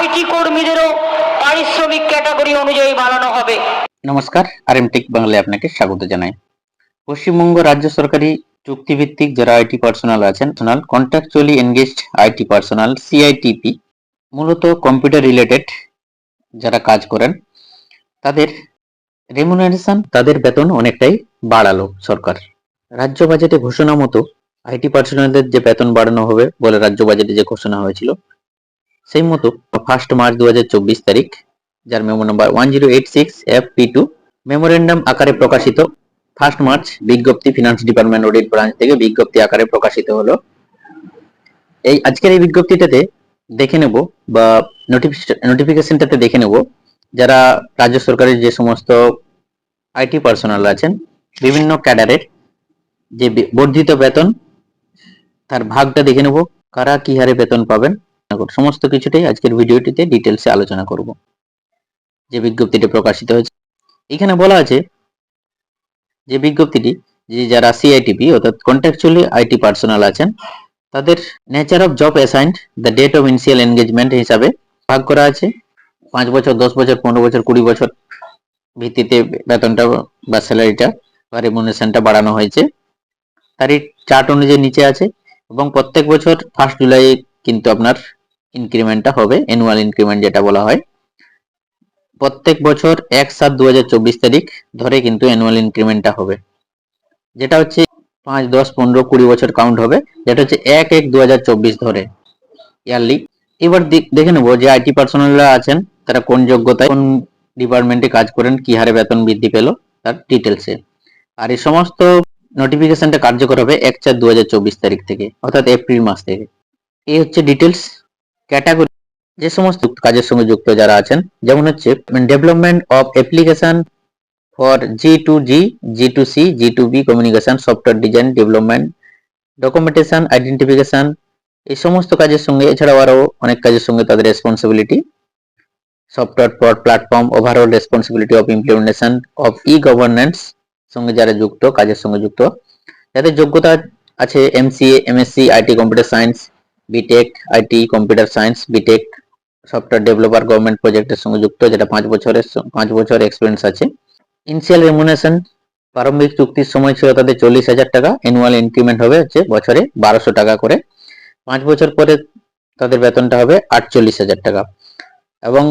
IT কর্মীদেরও পারিশ্রমিক category অনুযায়ী বাড়ানো হবে। নমস্কার আর এম টেক বাংলায় আপনাকে স্বাগত জানাই। পশ্চিমবঙ্গ রাজ্য সরকারি চুক্তিভিত্তিক যারা আইটি পার্সোনাল আছেন personnel contractually engaged IT personnel CITP মূলত কম্পিউটার রিলেটেড যারা কাজ করেন, তাদের রেমুনারেশন তাদের বেতন অনেকটাই বাড়ালো সরকার। রাজ্য বাজেটে ঘোষণা মতো আইটি পার্সোনালদের যে বেতন বাড়ানো হবে বলে রাজ্য বাজেটে যে ঘোষণা হয়েছিল সেই মতো ফার্স্ট মার্চ দু হাজার চব্বিশ তারিখ, যার memo number one zero eight six F P two memorandum আকারে প্রকাশিত ফার্স্ট মার্চ বিজ্ঞপ্তি ফিনান্স ডিপার্টমেন্ট অডিট ব্রাঞ্চ থেকে বিজ্ঞপ্তি আকারে প্রকাশিত হলো। এই আজকের এই বিজ্ঞপ্তিটাতে দেখে নেব বা নোটিফিকেশনটাতে দেখে নেব যারা রাজ্য সরকারের যে সমস্ত আইটি পার্সোনাল আছেন, বিভিন্ন ক্যাডারের যে বর্ধিত বেতন, তার ভাগটা দেখে নেব, কারা কি হারে বেতন পাবেন সমস্ত কিছুটাই আজকের ভিডিওটিতে ডিটেলসে আলোচনা করব। যে বিজ্ঞপ্তিটি প্রকাশিত হয়েছে, এখানে বলা আছে যে বিজ্ঞপ্তিটি, যে যারা সিআইটিপি অর্থাৎ কন্ট্রাকচুয়ালি আইটি পার্সোনাল আছেন, তাদের nature of job assigned the date of initial engagement হিসাবে ভাগ করা আছে। পাঁচ বছর, দশ বছর, পনেরো বছর, কুড়ি বছর ভিত্তিতে বেতনটা বা স্যালারিটা, বা রেমুনেশনটা বাড়ানো হয়েছে। তারই চার্ট অনুযায়ী নিচে আছে এবং প্রত্যেক বছর ফার্স্ট জুলাই কিন্তু আপনার ইনক্রিমেন্টটা হবে অ্যানুয়াল ইনক্রিমেন্ট যেটা বলা হয়। প্রত্যেক বছর এক সাত দু তারিখ ধরে কিন্তু অ্যানুয়াল ইনক্রিমেন্টটা হবে। যেটা হচ্ছে পাঁচ, দশ, পনেরো, কুড়ি বছর কাউন্ট হবে। যেটা হচ্ছে এক এক দু ধরে ইয়ারলি এবার দেখ- নেব যে আইটি পার্সোনালরা আছেন, তারা কোন যোগ্যতায়, কোন ডিপার্টমেন্টে কাজ করেন, কি হারে বেতন বৃদ্ধি পেল, তার ডিটেলসে আর এই সমস্ত নোটিফিকেশনটা কার্যকর হবে এক চার দু তারিখ থেকে, অর্থাৎ এপ্রিল মাস থেকে। এই হচ্ছে ডিটেলস ক্যাটাগরি যে সমস্ত কাজের সঙ্গে যুক্ত যারা আছেন, যেমন হচ্ছে development of application for G to G G to C G to B communication software design development documentation identification এই সমস্ত কাজের সঙ্গে, এছাড়াও আরও অনেক কাজের সঙ্গে তাদের responsibility software for platform overall responsibility of implementation of e governance সঙ্গে যারা যুক্ত, কাজের সঙ্গে যুক্ত, যাদের যোগ্যতা আছে MCA MSc IT computer science BTech IT computer science BTech software developer government প্রজেক্টের সঙ্গে যুক্ত, যেটা পাঁচ বছরের পাঁচ বছর এক্সপিরিয়েন্স আছে। ইনিশিয়াল রেমুনেশন প্রারম্ভিক চুক্তির সময় ছিল তাদের চল্লিশ হাজার টাকা অ্যানুয়াল ইনক্রিমেন্ট হবে হচ্ছে বছরে বারোশো টাকা করে। পাঁচ বছর পরে তাদের বেতনটা হবে আটচল্লিশ হাজার টাকা। এবং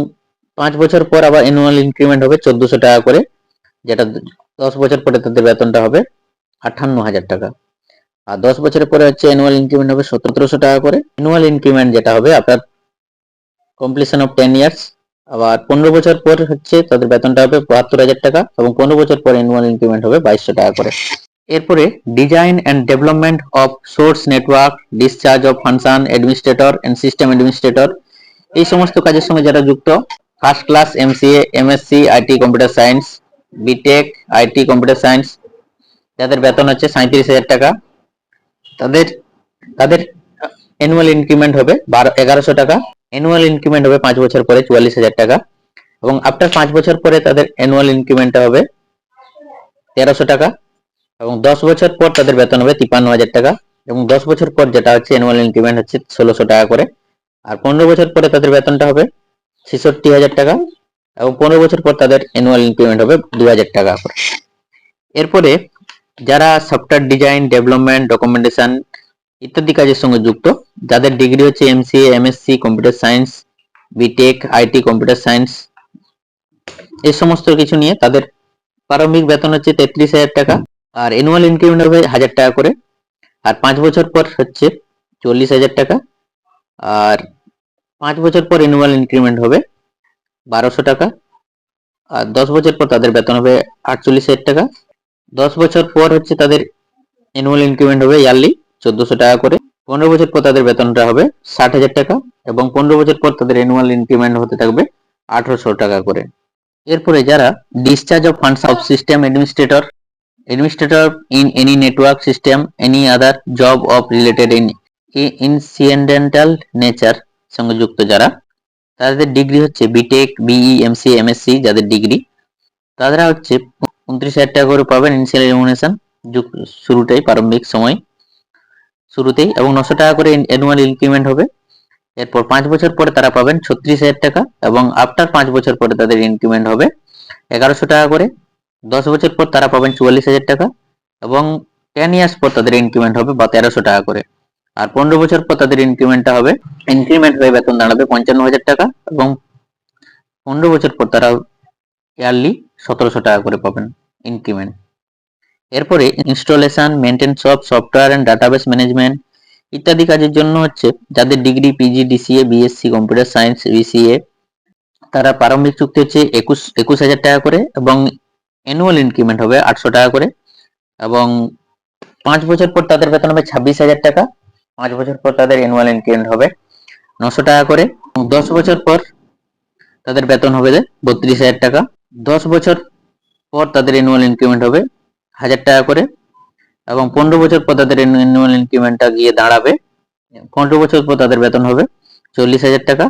পাঁচ বছর পর আবার অ্যানুয়াল ইনক্রিমেন্ট হবে চোদ্দশো টাকা করে, যেটা দশ বছর পরে তাদের বেতনটা হবে আটান্ন হাজার টাকা। আর দশ বছরের পরে হচ্ছে অ্যানুয়াল ইনক্রিমেন্ট হবে সতেরোশো টাকা করে। অ্যানুয়াল ইনক্রিমেন্ট যেটা হবে আপনার কমপ্লিশন অফ টেন ইয়ার্স আবার পনেরো বছর পর হচ্ছে তাদের বেতনটা হবে বাহাত্তর হাজার টাকা এবং পনেরো বছর পর অ্যানুয়াল ইনক্রিমেন্ট হবে বাইশশো টাকা করে। এরপরে design and development of source network discharge of function administrator and system administrator এই সমস্ত কাজের সঙ্গে যারা যুক্ত first class MCA MSc IT computer science BTech IT computer science যাদের বেতন হচ্ছে সাঁত্রিশ হাজার টাকা। তাদের তাদের অ্যানুয়াল ইনক্রিমেন্ট হবে বারো, এগারোশো টাকা। অ্যানুয়াল ইনক্রিমেন্ট হবে পাঁচ বছর পরে চুয়াল্লিশ হাজার টাকা। এবং আফটার পাঁচ বছর পরে তাদের অ্যানুয়াল ইনক্রিমেন্টটা হবে তেরোশো টাকা। এবং দশ বছর পর তাদের বেতন হবে তিপ্পান্ন হাজার টাকা। এবং দশ বছর পর যেটা হচ্ছে অ্যানুয়াল ইনক্রিমেন্ট হচ্ছে ষোলোশো টাকা করে। আর পনেরো বছর পরে তাদের বেতনটা হবে ছেষট্টি হাজার টাকা। এবং পনেরো বছর পর তাদের অ্যানুয়াল ইনক্রিমেন্ট হবে দু হাজার টাকা করে। এরপরে যারা সফটওয়্যার ডিজাইন ডেভেলপমেন্ট ডকুমেন্টেশন ইত্যাদি কাজের সঙ্গে যুক্ত, যাদের ডিগ্রি হচ্ছে MCA MSc computer science BTech IT computer science এই সমস্ত কিছু নিয়ে তাদের প্রারম্ভিক বেতন হচ্ছে তেত্রিশ হাজার টাকা, আর অ্যানুয়াল ইনক্রিমেন্ট হবে হাজার টাকা করে, আর পাঁচ বছর পর হচ্ছে চল্লিশ হাজার টাকা, আর পাঁচ বছর পর অ্যানুয়াল ইনক্রিমেন্ট হবে বারোশো টাকা, আর দশ বছর পর তাদের বেতন হবে আটচল্লিশ হাজার টাকা দশ বছর পর হচ্ছে তাদের অ্যানুয়াল ইনক্রিমেন্ট হবে ইয়ারলি চোদ্দশো টাকা করে। পনেরো বছর পর তাদের বেতনটা হবে ষাট হাজার টাকা এবং পনেরো বছর পর তাদের অ্যানুয়াল ইনক্রিমেন্ট হতে থাকবে আঠারোশো টাকা করে। এরপরে যারা discharge of funds of system administrator administrator in any network system any other job of related in incidental nature সঙ্গে যুক্ত যারা, তাদের ডিগ্রি হচ্ছে বিটেক বিই এমসি এমএসসি যাদের ডিগ্রি তারা হচ্ছে উনত্রিশ হাজার টাকা করে পাবেন ইনিশিয়াল রেমুনেশন শুরুটাই প্রারম্ভিক সময়। শুরুতেই, এবং নশো টাকা করে অ্যানুয়াল ইনক্রিমেন্ট হবে। এরপর পাঁচ বছর পরে তারা পাবেন ছত্রিশ হাজার টাকা, এবং আফটার পাঁচ বছর পরে তাদের ইনক্রিমেন্ট হবে এগারোশো টাকা করে। দশ বছর পর তারা পাবেন চুয়াল্লিশ হাজার টাকা, এবং টেন ইয়ার্স পর তাদের ইনক্রিমেন্ট হবে বা তেরোশো টাকা করে। আর পনেরো বছর পর তাদের ইনক্রিমেন্টটা হবে ইনক্রিমেন্ট হয়ে বেতন দাঁড়াবে পঞ্চান্ন হাজার টাকা, এবং পনেরো বছর পর তারা ইয়ারলি সতেরোশো টাকা করে পাবেন ইনক্রিমেন্ট এরপরে installation maintenance of software and database management ইত্যাদি কাজের জন্য হচ্ছে যাদের degree PG DCA BSc computer science BCA তারা প্রারম্ভিক চুক্তি হচ্ছে একুশ একুশ হাজার টাকা করে এবং অ্যানুয়াল ইনক্রিমেন্ট হবে আটশো টাকা করে এবং পাঁচ বছর পর তাদের বেতন হবে ছাব্বিশ হাজার টাকা। পাঁচ বছর পর তাদের অ্যানুয়াল ইনক্রিমেন্ট হবে নশো টাকা করে দশ বছর পর তাদের বেতন হবে বত্রিশ হাজার টাকা। দশ বছর পর তাদের অ্যানুয়াল ইনক্রিমেন্ট হবে, হাজার টাকা করে, এবং পনেরো বছর পর তাদের অ্যানুয়াল ইনক্রিমেন্টটা গিয়ে দাঁড়াবে, পনেরো বছর পর তাদের বেতন হবে চল্লিশ হাজার টাকা,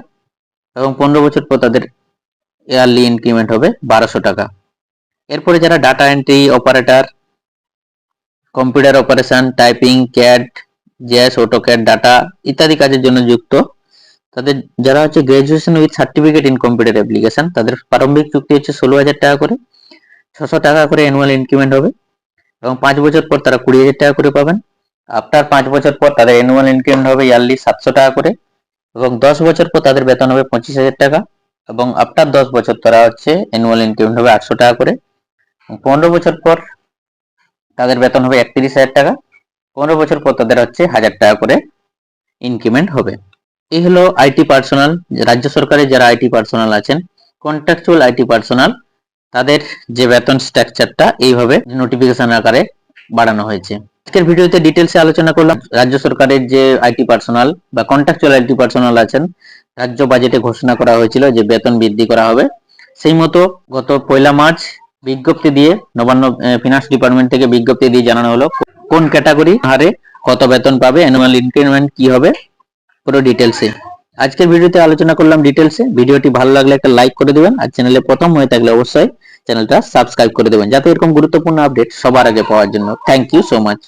এবং পনেরো বছর পর তাদের ইয়ারলি ইনক্রিমেন্ট হবে বারোশো টাকা। এরপরে যারা data entry operator computer operation typing CAD জ্যাস AutoCAD data ইত্যাদি কাজের জন্য যুক্ত তাদের যারা হচ্ছে graduation with certificate in computer application তাদের প্রারম্ভিক চুক্তি হচ্ছে ষোলো হাজার টাকা করে, ছশো টাকা করে অ্যানুয়াল ইনক্রিমেন্ট হবে এবং পাঁচ বছর পর তারা কুড়ি হাজার টাকা করে পাবেন। আফটার পাঁচ বছর পর তাদের অ্যানুয়াল ইনক্রিমেন্ট হবে ইয়ারলি সাতশো টাকা করে এবং দশ বছর পর তাদের বেতন হবে পঁচিশ হাজার টাকা এবং আফটার দশ বছর তারা হচ্ছে অ্যানুয়াল ইনক্রিমেন্ট হবে আটশো টাকা করে। পনেরো বছর পর তাদের বেতন হবে একত্রিশ হাজার টাকা, পনেরো বছর পর তাদের হচ্ছে হাজার টাকা করে ইনক্রিমেন্ট হবে। এই হলো আইটি পার্সোনাল রাজ্য সরকারের যারা আইটি পার্সোনাল আছেন কন্ট্রাকচুয়াল আইটি পার্সোনাল তাদের যে বেতন স্ট্রাকচারটা এইভাবে নোটিফিকেশন আকারে বাড়ানো হয়েছে। আজকের ভিডিওতে ডিটেলসে আলোচনা করলাম, রাজ্য সরকারের যে আইটি পার্সোনাল বা কন্ট্রাকচুয়াল আইটি পার্সোনাল আছেন, রাজ্য বাজেটে ঘোষণা করা হয়েছিল যে বেতন বৃদ্ধি করা হবে। সেই মতো গত পয়লা মার্চ বিজ্ঞপ্তি দিয়ে নবান্ন ফিনান্স ডিপার্টমেন্ট থেকে বিজ্ঞপ্তি দিয়ে জানানো হলো, কোন ক্যাটাগরি হারে কত বেতন পাবে অ্যানুয়াল ইনক্রিমেন্ট কি হবে পুরো ডিটেলসে আজকের ভিডিওতে আলোচনা করলাম ডিটেলসে ভিডিওটি ভালো লাগলে একটা লাইক করে দেবেন, আর চ্যানেলে প্রথম হয়ে থাকলে অবশ্যই চ্যানেলটা সাবস্ক্রাইব করে দেবেন। যাতে এরকম গুরুত্বপূর্ণ আপডেট সবার আগে পাওয়ার জন্য। Thank you so much